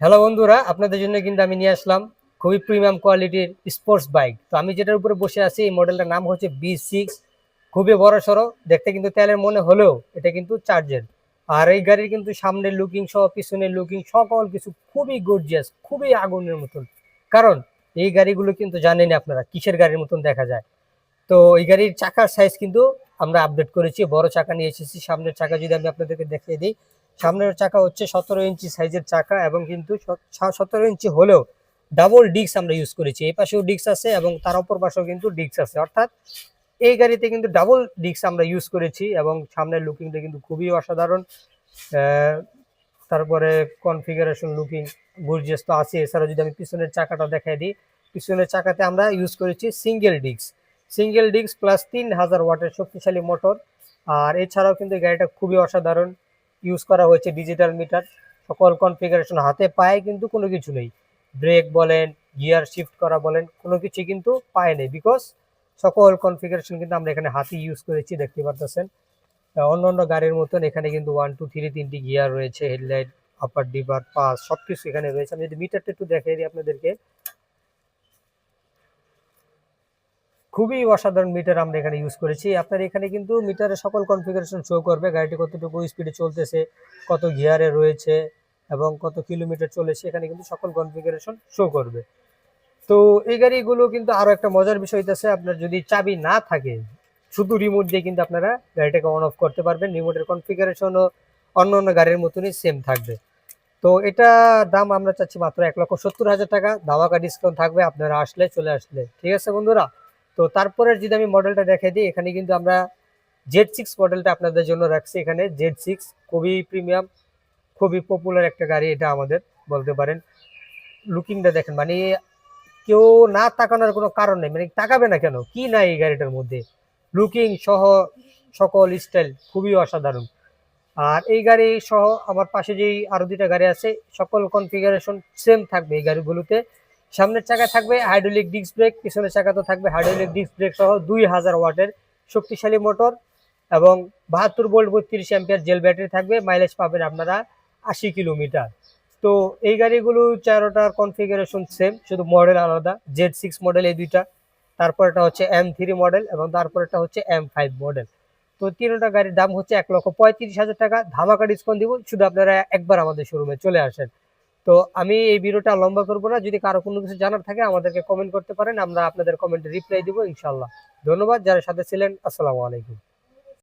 Hello বন্ধুরা, আপনাদের জন্য কিন্তু আমি নিয়ে আসলাম খুবই প্রিমিয়াম কোয়ালিটির স্পোর্টস বাইক তো আমি যেটার উপরে বসে আছি, এই মডেলটার নাম হচ্ছে বি সিক্স খুবই বড় সড়ো, দেখতে কিন্তু তেলের মনে হলেও এটা কিন্তু চার্জের আর এই গাড়ির কিন্তু সামনের লুকিং সহ, পিছনের লুকিং সকল কিছু খুবই গর্জিয়াস খুবই আগুনের মতন। কারণ এই গাড়িগুলো কিন্তু জানেন আপনারা, কিসের গাড়ির মতন দেখা যায়। তো এই গাড়ির চাকার সাইজ কিন্তু আমরা আপডেট করেছি, বড় চাকা নিয়ে এসেছি, সামনের চাকা যদি আমি আপনাদেরকে দেখিয়ে দিই সামনের চাকা হচ্ছে সতেরো ইঞ্চি সাইজের চাকা এবং কিন্তু সতেরো ইঞ্চি হলেও ডাবল ডিস্ক আমরা ইউজ করেছি। এই পাশেও ডিস্ক আছে এবং তার অপর পাশেও কিন্তু ডিস্ক আছে। অর্থাৎ এই গাড়িতে কিন্তু ডাবল ডিস্ক আমরা ইউজ করেছি এবং সামনের লুকিংটা কিন্তু খুবই অসাধারণ। তারপরে কনফিগারেশন লুকিং গর্জিয়াস তো আছে। এছাড়া যদি আমি পিছনের চাকাটা দেখাই দিই, পিছনের চাকাতে আমরা ইউজ করেছি single disc single disc plus তিন হাজার ওয়াটের শক্তিশালী মোটর আর এছাড়াও কিন্তু গাড়িটা খুবই অসাধারণ। ইউজ করা হয়েছে ডিজিটাল মিটার। সকল কনফিগারেশন হাতে পায়ে কিন্তু কোনো কিছু নেই। ব্রেক বলেন, গিয়ার শিফট করা বলেন, কোনো কিছু কিন্তু পায় নেই বিকজ সকল কনফিগারেশন কিন্তু আমরা এখানে হাতে ইউজ করেছি, দেখতে পারতেছেন। অন্য অন্য গাড়ির মতন এখানে কিন্তু ওয়ান টু থ্রি তিনটি গিয়ার রয়েছে, হেডলাইট আপার ডিবার পাস সব কিছু এখানে রয়েছে। আমি যদি মিটারটা একটু দেখাই দিই আপনাদেরকে। খুবই অসাধারণ মিটার আমরা এখানে ইউজ করেছি। আপনার এখানে কিন্তু মিটারের সকল কনফিগারেশন শো করবে। গাড়িটি কতটুকু স্পিডে চলতেছে, কত গিয়ারে রয়েছে এবং কত কিলোমিটার চলেছে, এখানে কিন্তু সকল কনফিগারেশন শো করবে। তো এই গাড়িগুলো কিন্তু আরও একটা মজার বিষয় হইতেছে, আপনার যদি চাবি না থাকে, শুধু রিমোট দিয়ে কিন্তু আপনারা গাড়িটাকে অন অফ করতে পারবেন। রিমোটের কনফিগারেশনও অন্য অন্য গাড়ির মতনই সেম থাকবে। তো এটা দাম আমরা চাচ্ছি মাত্র এক লক্ষ সত্তর হাজার টাকা। ধামাকা ডিসকাউন্ট থাকবে, আপনারা আসলে চলে আসলে। ঠিক আছে বন্ধুরা? তো তারপরে যদি আমি মডেলটা দেখাই দিই, এখানে কিন্তু আমরা জেড সিক্স মডেলটা আপনাদের জন্য রাখছি। এখানে জেড সিক্স খুবই প্রিমিয়াম খুবই পপুলার একটা গাড়ি এটা আমাদের, বলতে পারেন। লুকিংটা দেখেন মানে কেউ না তাকানোর কোনো কারণ নেই। মানে তাকাবে না কেন? কি নাই এই গাড়িটার মধ্যে? লুকিং সহ সকল স্টাইল খুবই অসাধারণ। আর এই গাড়ি সহ আমার পাশে যেই আরও দুইটা গাড়ি আছে, সকল কনফিগারেশন সেম থাকবে এই গাড়িগুলোতে। সামনের চাকা থাকবে হাইড্রোলিক ডিস্ক ব্রেক, পিছনের চাকা তো থাকবে হাইড্রোলিক ডিস্ক ব্রেক সহ দুই হাজার ওয়াটের শক্তিশালী মোটর এবং বাহাত্তর ভোল্ট বত্রিশ অ্যাম্পিয়ার জেল ব্যাটারি থাকবে মাইলেজ পাবেন আপনারা আশি কিলোমিটার। তো এই গাড়িগুলো চারোটার কনফিগারেশন সেম শুধু মডেল আলাদা জেড সিক্স মডেল এই দুইটা, তারপরটা হচ্ছে এম থ্রি মডেল এবং তারপরটা হচ্ছে এম ফাইভ মডেল তো তিনটা গাড়ির দাম হচ্ছে এক লক্ষ পঁয়ত্রিশ হাজার টাকা, ধামাকা ডিসকাউন্ট দিব, শুধু আপনারা একবার আমাদের শোরুমে চলে আসেন। তো আমি এই ভিডিওটা লম্বা করব না। যদি কারও কোনো কিছু জানার থাকে, আমাদেরকে কমেন্ট করতে পারেন। আমরা আপনাদের কমেন্টে রিপ্লাই দিব ইনশাল্লাহ ধন্যবাদ, যারা সাথে ছিলেন, আসসালামু আলাইকুম।